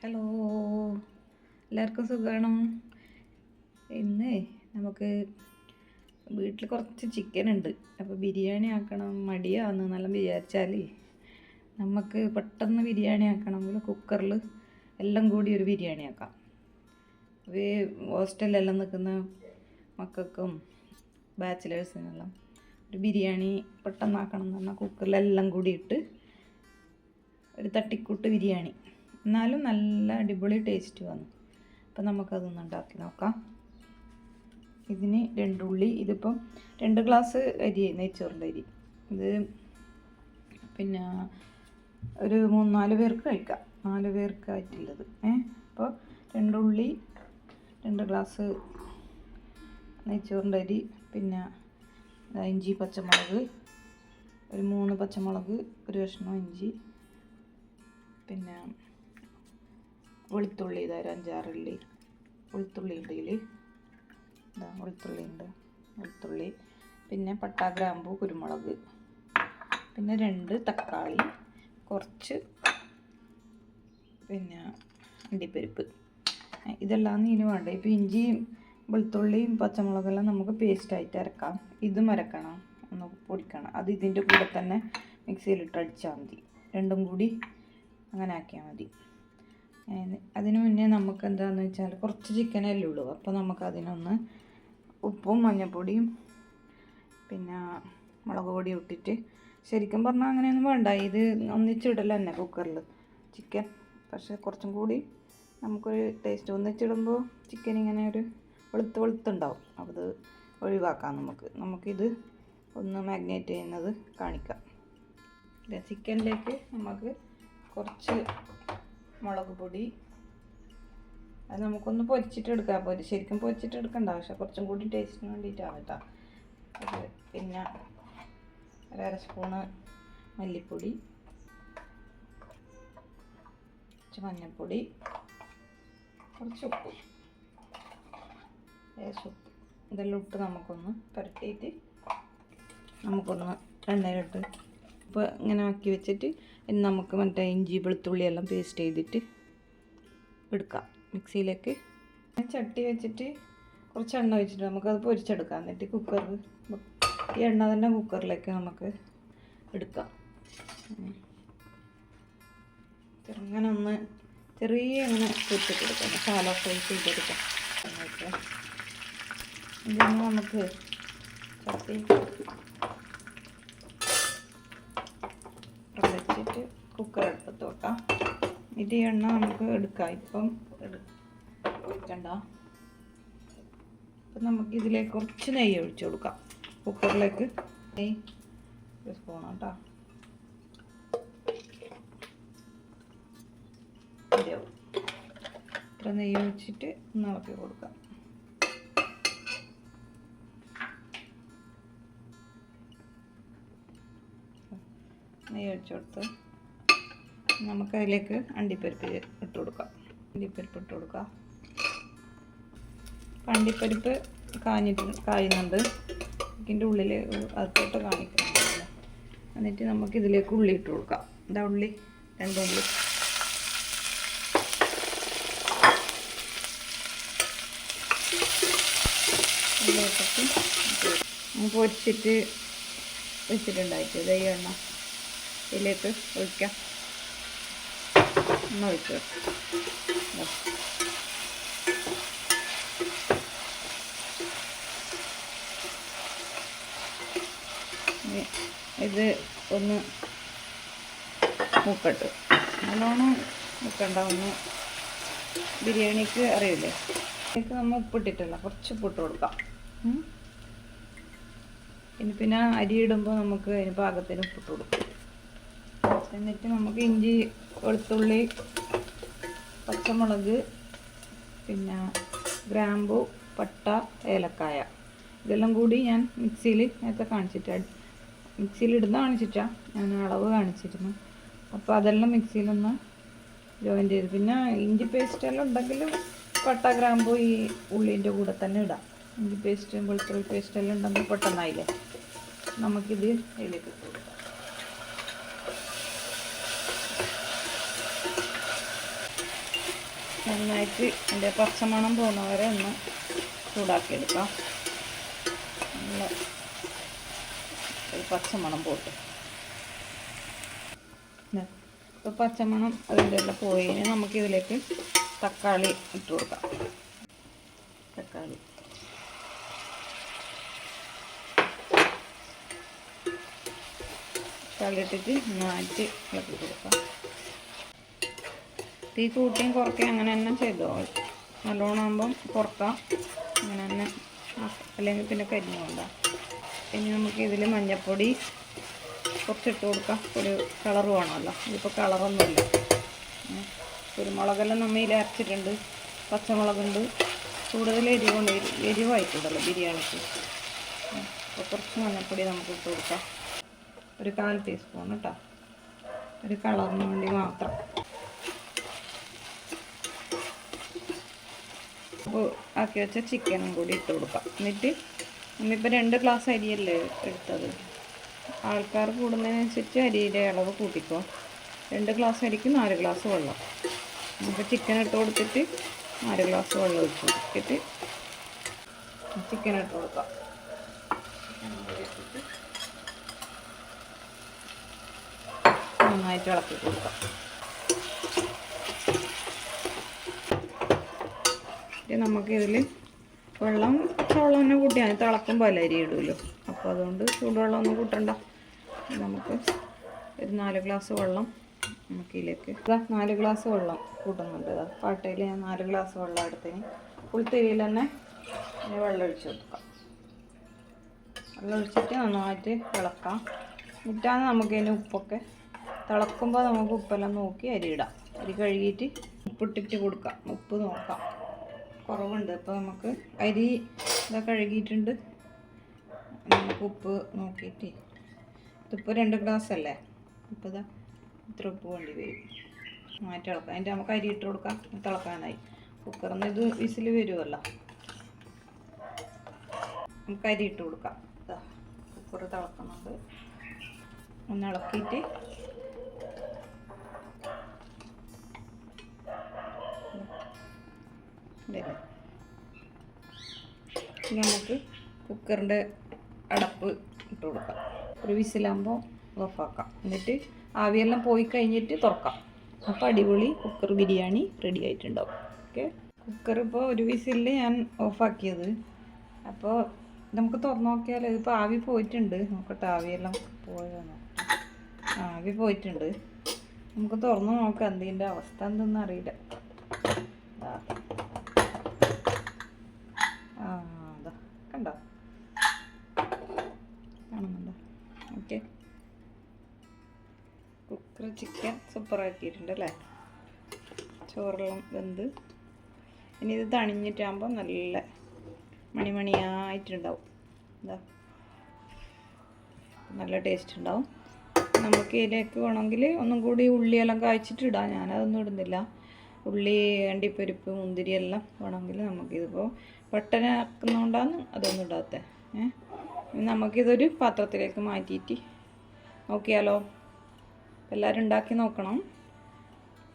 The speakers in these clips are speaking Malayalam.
ഹലോ എല്ലാവർക്കും സുഖമാണോ ഇന്ന് നമുക്ക് വീട്ടിൽ കുറച്ച് ചിക്കൻ ഉണ്ട്. അപ്പോൾ ബിരിയാണി ആക്കണം മടിയാന്ന് നല്ല വിചാരിച്ചാൽ നമുക്ക് പെട്ടെന്ന് ബിരിയാണി ആക്കണമെങ്കിൽ കുക്കറിൽ എല്ലാം കൂടി ഒരു ബിരിയാണി ആക്കാം. ഈ ഹോസ്റ്റലിലെല്ലാം നിൽക്കുന്ന മക്കൾക്കും ബാച്ചിലേഴ്സിനെല്ലാം ഒരു ബിരിയാണി പെട്ടെന്നാക്കണം എന്ന് പറഞ്ഞാൽ കുക്കറിലെല്ലാം കൂടി ഇട്ട് ഒരു തട്ടിക്കൂട്ട് ബിരിയാണി. എന്നാലും നല്ല അടിപൊളി ടേസ്റ്റ് വന്നു. അപ്പം നമുക്കതൊന്ന് ഉണ്ടാക്കി നോക്കാം. ഇതിന് രണ്ടുള്ളി ഇതിപ്പം രണ്ട് ഗ്ലാസ് അരി നെയ്ച്ചോറിന്റെ അരി. ഇത് പിന്നെ ഒരു മൂന്ന് നാല് പേർക്ക് കഴിക്കാം. നാല് പേർക്ക് ആയിട്ടുള്ളത് ഏ അപ്പോൾ രണ്ടുള്ളി രണ്ട് ഗ്ലാസ് നെയ്ച്ചോറിന്റെ അരി പിന്നെ ഇഞ്ചി പച്ചമുളക് ഒരു മൂന്ന് പച്ചമുളക് ഒരു കഷ്ണം ഇഞ്ചി പിന്നെ വെളുത്തുള്ളി ഇതാ ഒരു അഞ്ചാറുള്ളി വെളുത്തുള്ളി ഉണ്ട് ഇതിൽ ഇതാ വെളുത്തുള്ളി ഉണ്ട് വെളുത്തുള്ളി. പിന്നെ പട്ട ഗ്രാമ്പു കുരുമുളക്. പിന്നെ രണ്ട് തക്കാളി കുറച്ച് പിന്നെ അണ്ടിപ്പരിപ്പ്. ഇതെല്ലാം ഇതിന് വേണ്ട? ഇപ്പം ഇഞ്ചിയും വെളുത്തുള്ളിയും പച്ചമുളകെല്ലാം നമുക്ക് പേസ്റ്റായിട്ട് അരക്കാം. ഇതും അരക്കണം ഒന്ന് പൊടിക്കണം. അത് ഇതിന്റെ കൂടെ തന്നെ മിക്സിയിലിട്ട് അടിച്ചാൽ മതി. രണ്ടും കൂടി അങ്ങനെ ആക്കിയാൽ മതി. അതിന് മുന്നേ നമുക്ക് എന്താണെന്ന് വെച്ചാൽ കുറച്ച് ചിക്കനല്ലേ ഉള്ളൂ. അപ്പോൾ നമുക്ക് അതിനൊന്ന് ഉപ്പും മഞ്ഞൾപ്പൊടിയും പിന്നെ മുളക് പൊടി ഇട്ടിട്ട് ശരിക്കും പറഞ്ഞാൽ അങ്ങനെയൊന്നും വേണ്ട. ഇത് ഒന്നിച്ചിടൽ തന്നെ കുക്കറിൽ ചിക്കൻ. പക്ഷേ കുറച്ചും കൂടി നമുക്കൊരു ടേസ്റ്റ് ഒന്നിച്ചിടുമ്പോൾ ചിക്കൻ ഇങ്ങനെ ഒരു വെളുത്ത് വെളുത്തുണ്ടാവും. അപ്പോൾ അത് ഒഴിവാക്കാം നമുക്ക്. നമുക്കിത് ഒന്ന് മാഗ്നേറ്റ് ചെയ്യുന്നത് കാണിക്കാം. ചിക്കനിലേക്ക് നമുക്ക് കുറച്ച് മുളക് പൊടി. അത് നമുക്കൊന്ന് പൊരിച്ചിട്ട് എടുക്കാം പൊരി ശരിക്കും പൊരിച്ചിട്ട് എടുക്കണ്ട പക്ഷെ കുറച്ചും കൂടി ടേസ്റ്റിന് വേണ്ടിയിട്ടാണ് കേട്ടോ. അത് പിന്നെ ഒരര സ്പൂണ് മല്ലിപ്പൊടി. കുറച്ച് മഞ്ഞൾപ്പൊടി. കുറച്ച് ഉപ്പ്. ലേശം ഉപ്പ്. ഇതെല്ലാം ഇട്ട് നമുക്കൊന്ന് പുരട്ടിയിട്ട് നമുക്കൊന്ന് എണ്ണയിലിട്ട് ഇപ്പോൾ ഇങ്ങനെ ആക്കി വെച്ചിട്ട് ഇനി നമുക്ക് മറ്റേ ഇഞ്ചി വെളുത്തുള്ളി എല്ലാം പേസ്റ്റ് ചെയ്തിട്ട് എടുക്കാം. മിക്സിയിലേക്ക്. ചട്ടി വെച്ചിട്ട് കുറച്ച് എണ്ണ വെച്ചിട്ട് നമുക്കത് പൊരിച്ചെടുക്കാം. എന്നിട്ട് കുക്കർ ഈ എണ്ണ തന്നെ കുക്കറിലേക്ക് നമുക്ക് എടുക്കാം. ചെറുങ്ങനെ ഒന്ന് ചെറിയ അങ്ങനെ പൊരിച്ചിട്ടെടുക്കാം മസാല ചെയ്തെടുക്കാം നമുക്ക് ചട്ടി വെച്ചിട്ട് കുക്കർ അടുപ്പത്ത് വെക്കാം. ഇത് എണ്ണ നമുക്ക് എടുക്കാം. ഇപ്പം ഒഴിക്കണ്ട അപ്പം നമുക്ക് ഇതിലേക്ക് കുറച്ച് നെയ്യ് ഒഴിച്ചു കൊടുക്കാം. കുക്കറിലേക്ക് നെയ്യ് ഒരു സ്പൂൺ കേട്ടോ ഇത്ര നെയ്യ് ഒഴിച്ചിട്ട് ഒന്ന് ഇളക്കി കൊടുക്കാം. നെയ്യ് ഒഴിച്ചു കൊടുത്ത് നമുക്കതിലേക്ക് അണ്ടിപ്പരിപ്പ് ഇട്ട് കൊടുക്കാം. അണ്ടിപ്പരിപ്പ് ഇട്ട് കൊടുക്കാം. അണ്ടിപ്പരിപ്പ് കാഞ്ഞിട്ട് കായുന്നുണ്ട്. ഇതിന്റെ ഉള്ളിൽ അകത്തോട്ട് കാണിക്കണം എന്നിട്ട് നമുക്ക് ഇതിലേക്ക് ഉള്ളി ഇട്ട് കൊടുക്കാം. ഇതാ ഉള്ളി രണ്ട് ഉള്ളി. ഉള്ളി ഇട്ടിട്ട് നമുക്ക് പൊരിച്ചിട്ട് വെച്ചിട്ടുണ്ടായിട്ട് ഇതേ എണ്ണ. ഇതിലേക്ക് ഒഴിക്കാം. ഒന്ന് ഒഴിച്ച് ഇത് ഒന്ന് മൂക്കട്ട്. നല്ലോണം മുക്കണ്ട ഒന്ന് ബിരിയാണിക്ക് അറിയില്ലേ? ഇതിലേക്ക് നമ്മൾ ഉപ്പിട്ടിട്ടില്ല കുറച്ച് ഉപ്പിട്ട് കൊടുക്കാം. ഇനി പിന്നെ അരി ഇടുമ്പോൾ നമുക്ക് അതിന് പാകത്തിന് ഉപ്പിട്ട് കൊടുക്കും. എന്നിട്ട് നമുക്ക് ഇഞ്ചി വെളുത്തുള്ളി പച്ചമുളക് പിന്നെ ഗ്രാമ്പു പട്ട ഏലക്കായ. ഇതെല്ലാം കൂടി ഞാൻ മിക്സിയിൽ നേരത്തെ കാണിച്ചിട്ട് മിക്സിയിൽ ഇടുന്ന കാണിച്ചിട്ടാ ഞാൻ അളവ് കാണിച്ചിരുന്നു. അപ്പോൾ അതെല്ലാം മിക്സിയിലൊന്ന് ജോയിൻ ചെയ്ത് പിന്നെ ഇഞ്ചി പേസ്റ്റ് എല്ലാം ഉണ്ടെങ്കിൽ പട്ട ഗ്രാമ്പു ഈ ഉള്ളിന്റെ കൂടെ തന്നെ ഇടാം. ഇഞ്ചി പേസ്റ്റും വെളുത്തുള്ളി പേസ്റ്റ് എല്ലാം ഉണ്ടെങ്കിൽ പെട്ടെന്നായില്ലേ? നമുക്കിത് ഇതിലേക്ക് ഇട്ട് കൊടുക്കാം നന്നായിട്ട് അതിന്റെ പച്ചമണം പോകുന്നവരെ ഒന്ന് ചൂടാക്കിയെടുക്കാം. നല്ല പച്ചമണം പോട്ട്. ഇപ്പോൾ പച്ചമണം അതിന്റെ എല്ലാം പോയി. നമുക്കിതിലേക്ക് തക്കാളി ഇട്ട് കൊടുക്കാം. തക്കാളി. തക്കാളി ഇട്ടിട്ട് നന്നായിട്ട് ഇളക്കി കൊടുക്കാം തീ കൂട്ടിയും കുറയ്ക്കുകയും അങ്ങനെ തന്നെ ചെയ്തു. നല്ലോണം ആകുമ്പം കുറക്കാം. അങ്ങനെ തന്നെ അല്ലെങ്കിൽ പിന്നെ കരിഞ്ഞു കൊണ്ടാം ഇനി നമുക്ക് ഇതിൽ മഞ്ഞൾപ്പൊടി കുറച്ചിട്ട് കൊടുക്കാം. ഒരു കളർ വേണമല്ലോ. ഇതിപ്പോൾ കളറൊന്നുമില്ല. കുരുമുളകെല്ലാം നമ്മൾ ഇതിൽ അരച്ചിട്ടുണ്ട്. പച്ചമുളകുണ്ട്. കൂടുതൽ എരിവുണ്ട് എരി എരിവായിട്ടുണ്ടല്ലോ ബിരിയാണിക്ക്. അപ്പോൾ കുറച്ച് മഞ്ഞൾപ്പൊടി നമുക്ക് ഇട്ട് കൊടുക്കാം. ഒരു കാൽ ടീസ്പൂൺ കേട്ടോ. ഒരു കളറിന് വേണ്ടി മാത്രം. ആക്കി വെച്ച ചിക്കനും കൂടി ഇട്ട് കൊടുക്കാം. എന്നിട്ട് നമ്മളിപ്പോൾ രണ്ട് ഗ്ലാസ് അരിയല്ലേ എടുത്തത്? ആൾക്കാർ കൂടുന്നതിനനുസരിച്ച് അരിയുടെ അളവ് കൂട്ടിക്കോ. രണ്ട് ഗ്ലാസ് അരിക്ക് നാല് ഗ്ലാസ് വെള്ളം. നമുക്ക് ചിക്കൻ ഇട്ട് കൊടുത്തിട്ട് നാല് ഗ്ലാസ് വെള്ളം ഒഴിച്ച് കൊടുത്തിട്ട് ചിക്കൻ ഇട്ട് കൊടുക്കാം. നന്നായിട്ട് ഇളക്കി കൊടുക്കാം. നമുക്കിതിൽ വെള്ളം വെള്ളം തന്നെ കൂട്ടിയാൽ തിളക്കുമ്പോൾ അല്ല അരി ഇടുമല്ലോ അപ്പോൾ അതുകൊണ്ട് ചൂടുവെള്ളം ഒന്നും കൂട്ടണ്ട. നമുക്ക് ഒരു നാല് ഗ്ലാസ് വെള്ളം നമുക്ക് ഇതിലേക്ക് ഇതാ നാല് ഗ്ലാസ് വെള്ളം കൂട്ടുന്നുണ്ട്. ഇതാ പാട്ടയിൽ ഞാൻ നാല് ഗ്ലാസ് വെള്ളം എടുത്തിന് പുളിത്തിരിയിൽ തന്നെ വെള്ളം ഒഴിച്ച് കൊടുക്കാം. വെള്ളം ഒഴിച്ചിട്ട് നന്നായിട്ട് ഇളക്കാം ഇട്ടാണ് നമുക്കതിന് ഉപ്പൊക്കെ തിളക്കുമ്പോൾ നമുക്ക് ഉപ്പെല്ലാം നോക്കി അരി ഇടാം. അരി കഴുകിയിട്ട് ഉപ്പിട്ടിട്ട് കൊടുക്കാം. ഉപ്പ് നോക്കാം. കുറവുണ്ട്. അപ്പോൾ നമുക്ക് അരി ഇതാ കഴുകിയിട്ടുണ്ട്. നമുക്ക് ഉപ്പ് നോക്കിയിട്ട്. ഇതിപ്പോൾ രണ്ട് ഗ്ലാസ് അല്ലേ? ഇപ്പോൾ ഇതാ ഇത്ര ഉപ്പ് വേണ്ടി വരും. മാറ്റി ഇളക്കാം. അതിന്റെ നമുക്ക് അരി ഇട്ട് കൊടുക്കാം. തിളക്കാനായി. കുക്കറിൽ നിന്ന് ഇത് വിസിൽ വരുമല്ലോ നമുക്ക് അരി ഇട്ട് കൊടുക്കാം. കുക്കർ തിളക്കുന്നുണ്ട്. ഒന്ന് ഇളക്കിയിട്ട് നമുക്ക് കുക്കറിന്റെ അടപ്പ് ഇട്ട് കൊടുക്കാം. ഒരു വിസിലാകുമ്പോൾ ഓഫാക്കാം എന്നിട്ട് ആവിയെല്ലാം പോയി കഴിഞ്ഞിട്ട് തുറക്കാം. അപ്പോൾ അടിപൊളി കുക്കർ ബിരിയാണി റെഡി ആയിട്ടുണ്ടാവും. ഓക്കെ കുക്കർ ഇപ്പോൾ ഒരു വിസിലിൽ ഞാൻ ഓഫാക്കിയത് അപ്പോൾ നമുക്ക് തുറന്നു നോക്കിയാൽ ഇതിപ്പോൾ ആവി പോയിട്ടുണ്ട്. നോക്കട്ടെ ആവിയെല്ലാം പോയോ? നോക്കട്ടെ ആവി പോയിട്ടുണ്ട്. നമുക്ക് തുറന്നു നോക്കാം. എന്തിന്റെ അവസ്ഥ എന്തെന്ന് അറിയില്ല. കുക്കർ ചിക്കൻ സൂപ്പറാക്കിയിട്ടുണ്ട് അല്ലേ? ചോറെല്ലാം വെന്ത്. ഇനി ഇത് തണിഞ്ഞിട്ടാകുമ്പോൾ നല്ല മണിമണിയായിട്ടുണ്ടാവും. എന്താ നല്ല ടേസ്റ്റ് ഉണ്ടാവും. നമുക്ക് ഇതിലേക്ക് വേണമെങ്കിൽ ഒന്നും കൂടി ഉള്ളിയെല്ലാം കായ്ച്ചിട്ട് ഇടാം. ഞാനതൊന്നും ഇടുന്നില്ല. ഉള്ളി അണ്ടിപ്പരിപ്പ് മുന്തിരി എല്ലാം വേണമെങ്കിൽ നമുക്കിതിപ്പോൾ പെട്ടെന്നാക്കുന്നതുകൊണ്ടാണ് അതൊന്നും ഇടാത്തത് ഏഹ് നമുക്കിതൊരു പാത്രത്തിലേക്ക് മാറ്റിയിട്ട് നോക്കിയാലോ? എല്ലാവരും ഉണ്ടാക്കി നോക്കണം.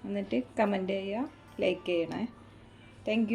എന്നിട്ട് കമന്റ് ചെയ്യുക ലൈക്ക് ചെയ്യണേ. താങ്ക്